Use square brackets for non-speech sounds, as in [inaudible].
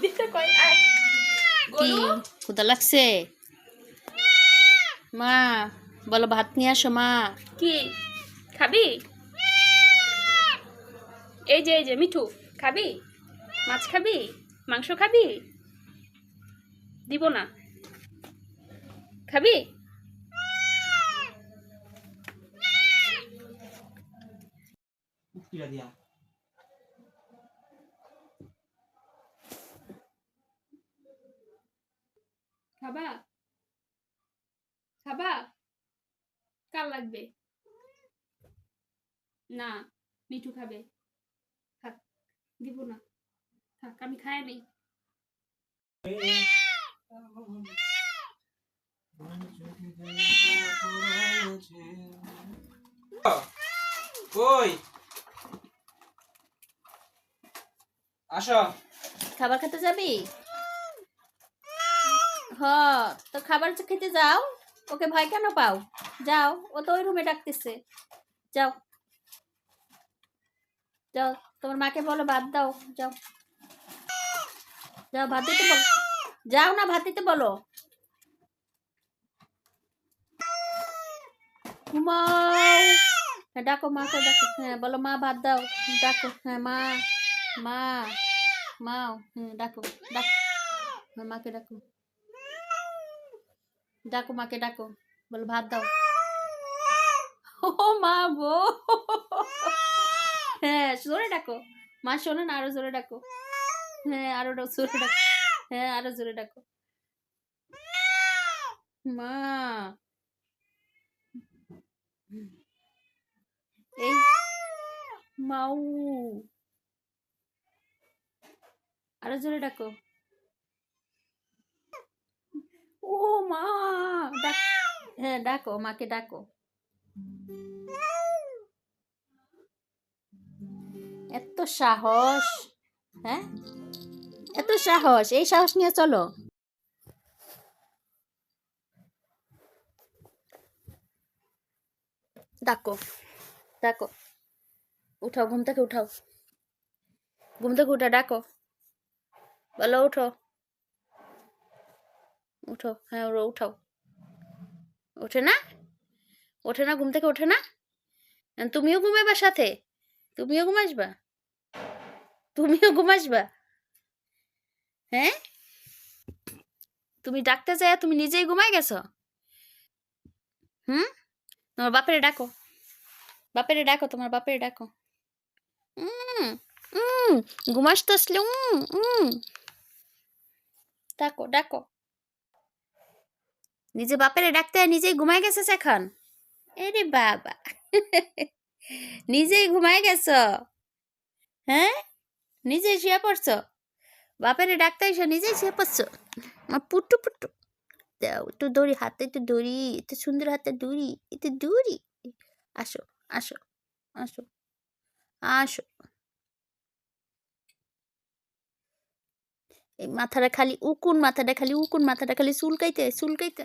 কি? গরু ক্ষুদা লাগছে? মা বলো ভাত নিয়ে আসো মা। কি? খাবি? এই যে এই যে মিঠু খাবি? মাছ খাবি? মাংস খাবি? দিব না। খাবি? কিরা দিয়া। খাবা? খাবা? কার লাগবে? না মিঠু খাবে। থাক দিব না। থাক আমি খাই নেই। কই? আসো। খাবার খেতে যাবি? তো খাবার খেতে যাও। ওকে ভয় কেন পাও? যাও, ও তো ওই রুমে ডাকতেছে। যাও। যাও, তোমার মাকে বলো ভাত দাও, যাও। যাও, ভাত দিতে বলো যাও না, ভাত দিতে বলো। ঘুমাও। হ্যাঁ ডাকো মাকে, ডাকো। হ্যাঁ বলো মা, ভাত দাও। ডাকো। হ্যাঁ মা মা মাও হ্যাঁ ডাকো ডাকো। হ্যাঁ মাকে ডাকো। ডাকো মাকে ডাকো। বলো ভাত দাও। [laughs] ও মা বো [laughs] হ্যাঁ জোরে ডাকো। মা শোনো না আরও জোরে ডাকো। হ্যাঁ আরও জোরে ডাকো। হ্যাঁ আরও জোরে ডাকো। মা। এই মাউ। আরও জোরে ডাকো। ও মা হ্যাঁ ডাকো, মাকে ডাকো। এত সাহস হ্যাঁ? এত সাহস, এই সাহস নিয়ে চলো। ডাকো ডাকো। উঠাও, ঘুম থেকে উঠাও। ঘুম থেকে উঠা ডাকো। বলো, উঠো। উঠো হ্যাঁ ওরা উঠাও। ওঠে না? ওঠে না ঘুম থেকে ওঠে না? তুমিও ঘুমাইবা সাথে? তুমিও ঘুমাসবা তুমিও ঘুমাসবা হ্যাঁ? তুমি ডাকতে চাই তুমি নিজেই ঘুমাই গেছো? হুম? তোমার বাপেরে ডাকো। বাপেরে ডাকো তোমার বাপেরে ডাকো। উম, উম, ঘুমাস তো আসলে উম, উম। ডাকো ডাকো। নিজে বাপেরে ডাকতে নিজেই ঘুমাই গেছে এখন? এরে বাবা। নিজেই ঘুমায় গেছ? হ্যাঁ? নিজেই শুয়ে পড়ছো? বাপেরে ডাকতে এসে নিজেই শুয়ে পড়ছো? পুট্টু পুট্টু। একটু দড়ি হাতে একটু দড়ি এত সুন্দর হাতে দড়ি, একটু দড়ি। আসো আসো আসো আসো। এই মাথাটা খালি উকুন, মাথাটা খালি উকুন, মাথাটা খালি চুলকাইতে চুলকাইতে।